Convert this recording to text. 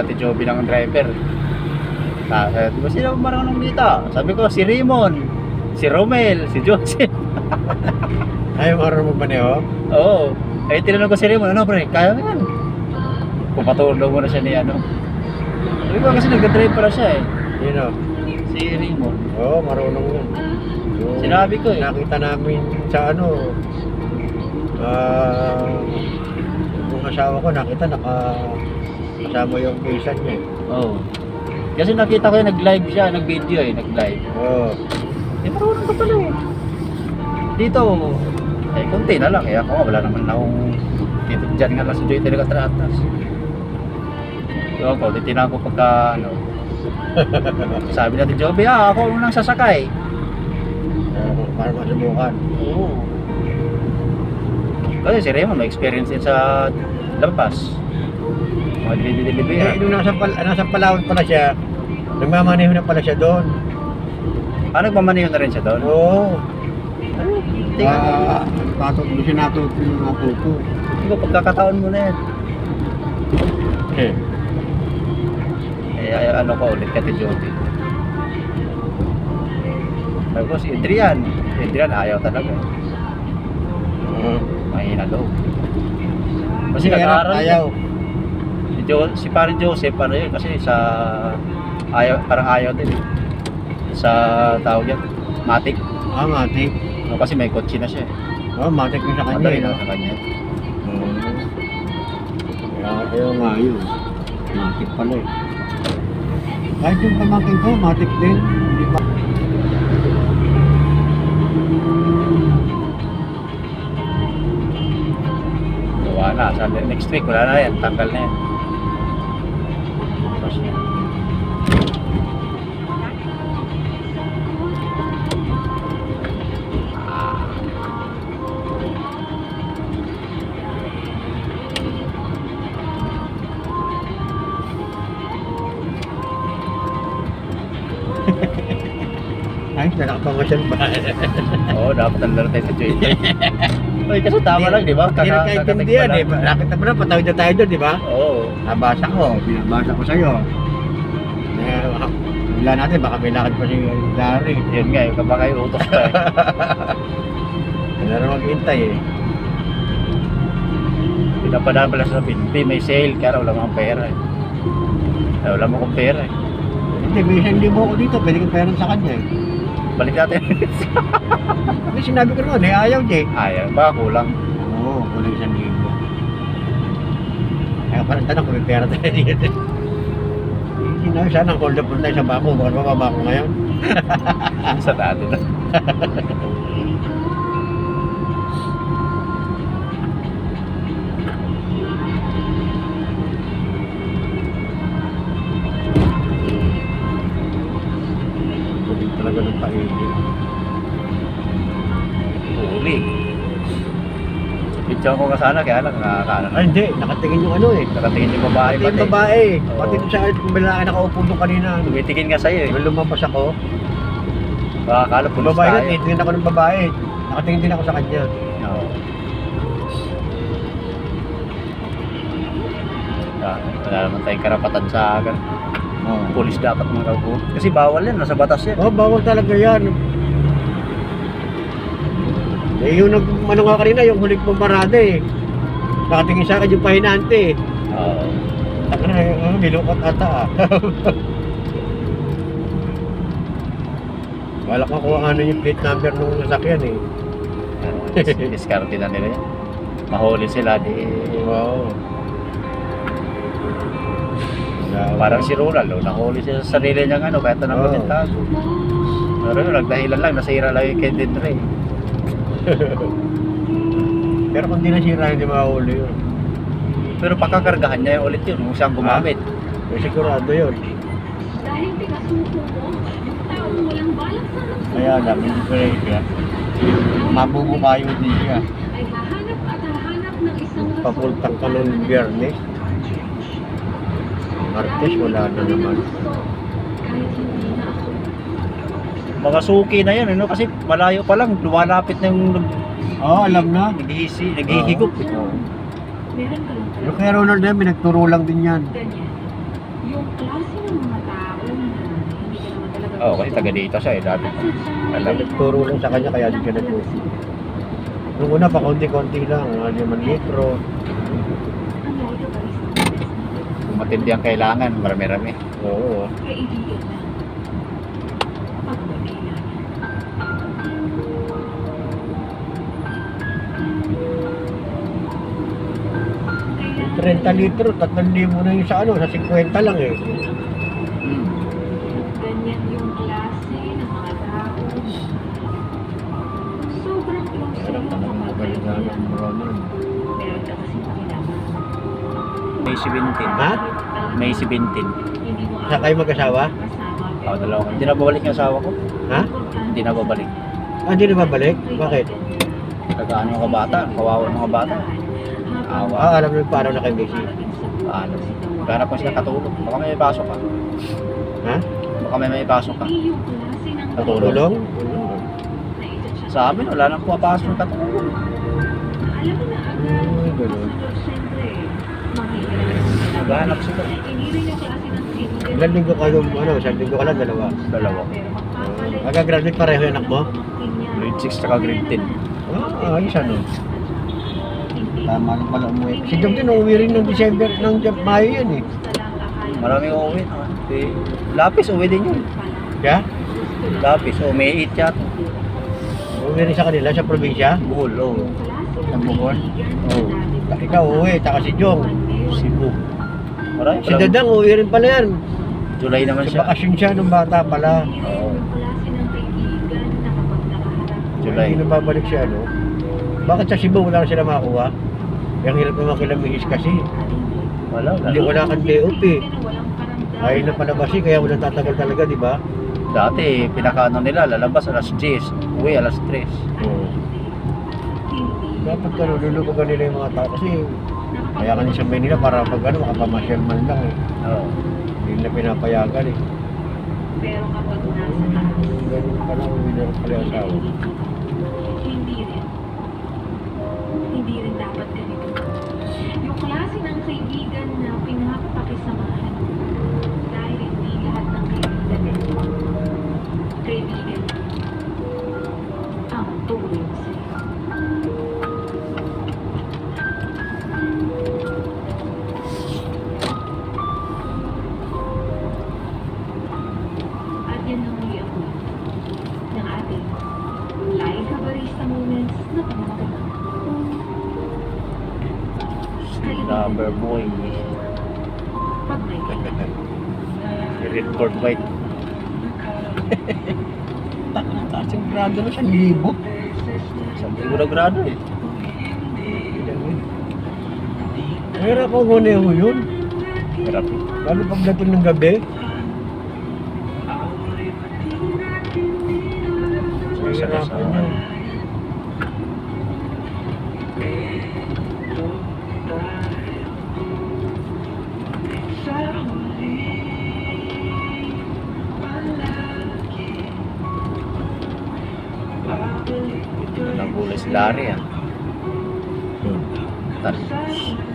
Ate Joby ng driver. Sabi ko, sino ba marunong dito? Sabi ko, si Raymond, si Romel, si Joseph. Ay, marunong mo ba niyo? Oo. Eh, tinanong ko si Raymond, ano pre, kaya mo yan? Pupatulong muna siya ni ano. Sabi ko, kasi nag-drive pala siya eh. Yun o. Si Raymond. Oo, marunong yun. Yung Sinabi ko eh. Nakita namin sa ano, ah, yung asawa ko nakita naka kasama yung kaysan niya. eh. Oo. Kasi nakita ko yung nag-live siya, nag-video eh, nag-live. Oo. Eh, marunong ka pala eh. Dito, eh, konti na lang. Eh, ako nga, wala naman akong dito dyan nga lang sa Joy talaga tratas. So ako, titignan ko pagka, ano, sabi natin, Joby, ah, ako ang nang sasakay. Oo, para masubukan. Oo. Kasi si Raymond, may experience din sa lampas. Mga Eh, delivery nung nasa, pal nasa Palawan pala siya, nagmamaneho na pala siya doon. Ah, nagmamaniho na rin siya doon? Oo. Tingnan mo. Ah, patok doon siya natuto, natuto. Hindi ko, pagkakataon mo na yan. Eh, Eh, ay, ano ko ulit, Kati Jody. Tapos, si Adrian. Si Adrian, ayaw talaga. oo. Mahina loob. Kasi nag-aaral ayaw. yun. Jo, si parin Joseph, ano yun, kasi sa, ayaw, parang ayaw din. eh. Sa tawag yan, matik. Ah, matik. No, kasi may kotse na siya. eh. Oo, matik yung sa kanya. Madali eh, na sa kanya. Oo. Kaya ayaw nga yun. Matik pala eh. Kahit yung pamangkin ko, matik din. Hindi pa. Gawa na. Sa next week, wala na yan. Tanggal na yan. Ay, nakakapangasyan ba? Oo, dapat ang laro tayo sa Joy. Uy, kasi tama lang, di ba? Hindi na kaintindihan eh. Nakita mo na, patawid na tayo doon, di ba? Oo. Nabasa ko, binabasa ko sa'yo. Eh, wala natin, baka may lakad pa si Larry. Yun nga, yung kabaka yung utos pa eh. Wala na maghintay eh. Pinapadaan pala sa binti, may sale, kaya wala mga pera eh. Eh, wala mo kong pera eh. Hindi, may isang libo ako dito, pwede kang pera sa kanya eh. Balik natin. Hindi, sinabi ko naman, eh, ayaw niya eh. Ayaw, baka kulang. Oo, kulang isang libo. Kaya parang tanong kung may pera tayo dito. Sinabi sana, hold up tayo sa bako, baka mababa ko ngayon. Sa dati na. Talaga ng paingin. Picture ko ka sana, kaya lang nakakaano na. Ay, hindi, nakatingin yung ano eh. Nakatingin yung babae Pati yung babae. Oo. Pati sa kung may lalaki nakaupo doon kanina. Tumitingin nga sa'yo eh. Nung lumabas ako, Baka akala pulis babae na, tayo. titingin ako ng babae. Nakatingin din ako sa kanya. Oo. Ah, wala naman tayong karapatan sa ganun. Oo. Pulis dapat mga kaupo. Kasi bawal yan, nasa batas yan. Oh, bawal talaga yan. Eh, yung nag, ano nga kanina, yung huling pumarada eh. Nakatingin sa akin yung pahinante eh. Oo. Taka na, oh, nilukot ata ah. Wala ko kung ano yung plate number ng sasakyan eh. Ano, dis- diskarte na nila yan. Mahuli sila, di... Wow. Parang si Ronald, oh, nahuli siya sa sarili niyang ano, na Oo. naman tago. Pero yun, nagdahilan lang, nasira lang yung Ray. Pero kung di nasira, hindi mahuli yun. Pero pagkakargahan niya yung ulit yun, kung siyang gumamit. Eh, sigurado yun. Dahil pinasuko ko, taong walang balak sa Kaya lang, hindi ko rin siya. Mabubukayo din siya. ay hahanap at hahanap ng isang Papultang ka ng biyernes. Martes, wala na naman. Kahit. Mga suki na yan, ano? Kasi malayo pa lang, lumalapit na yung nag- Oo, oh, alam na. naghihisi, naghihigop. eh. Oo. Meron ka Yung kay Ronald na, pinagturo lang din yan. ganyan. Yung klase ng mga tao na ka Oo, kasi taga dito siya eh, dati. Alam. Pinagturo lang sa kanya, kaya di siya nag-uwi. Nung una pa, konti-konti lang. Mga limang litro. Ka. Kung matindi ang kailangan, marami-rami. Oo. Kaibigan 50 litro, 3,000 na yun sa ano, sa 50 lang eh. Hmm. Ganyan yung klase ng mga tao. Sobrang klase ng mga Meron ka kasi May 17. Ha? May 17. Sa kayo mag-asawa? Oo, oh, dalawa. Hindi na babalik yung asawa ko. Ha? Hindi na babalik. Ah, hindi na babalik? Bakit? Tagaan yung kabata, kawawa ng kabata. Awa. Ah, alam mo paano na kayo busy. Paano? Wala po sila katulog. Baka may pasok ka. Ha? Baka may may pasok ka. Katulog? Siya. Sa amin, wala nang pumapasok ng katulog. Alam mo na agad. Hmm, ganun. Mahihirap sila. Ilan linggo kayo, ano, isang linggo ka lang, dalawa. Dalawa. Magagraduate pareho yung anak mo? Grade 6 tsaka grade 10. Ah, ayos ano. Tama lang pala umuwi. Si Jom din umuwi rin ng December, ng Mayo yan eh. Maraming uuwi. naman. Eh, Lapis, uwi din yun. Kaya? Lapis, oh, may 8 yata. Umuwi rin sa kanila, sa probinsya. Buhol, oh. Ang Bukol? Oo. Ikaw uuwi, taka si Jong. Cebu. Marami Si Dadang uuwi rin pala yan. July naman Sa siya. bakasyon siya nung bata pala. Oo. July. Hindi na babalik siya, ano? Bakit sa Cebu wala na sila makakuha? Yung hirap naman kila Mihis kasi. Wala, Hindi wala. wala kang day off eh. Ayaw na palabas eh, kaya walang tatagal talaga, di ba? Dati, pinakaano nila, lalabas alas 10, uwi alas 3. Oo. Dapat ka luluko ka nila yung mga tao kasi kaya ka sa Manila para pag ano, makapamasyal man lang eh. Oo. Hindi nila pinapayagan eh. Pero kapag nasa taas, Ganun pala, hindi na pala yung asawa. Red court white. Kasing grado na siya, libo. Isang siguro grado eh. Ako muna yung yun. Hirap. Lalo pagdating ng gabi, na. Mahirapan yun. Ito lang gulay si Larry ah. Hmm. Tan.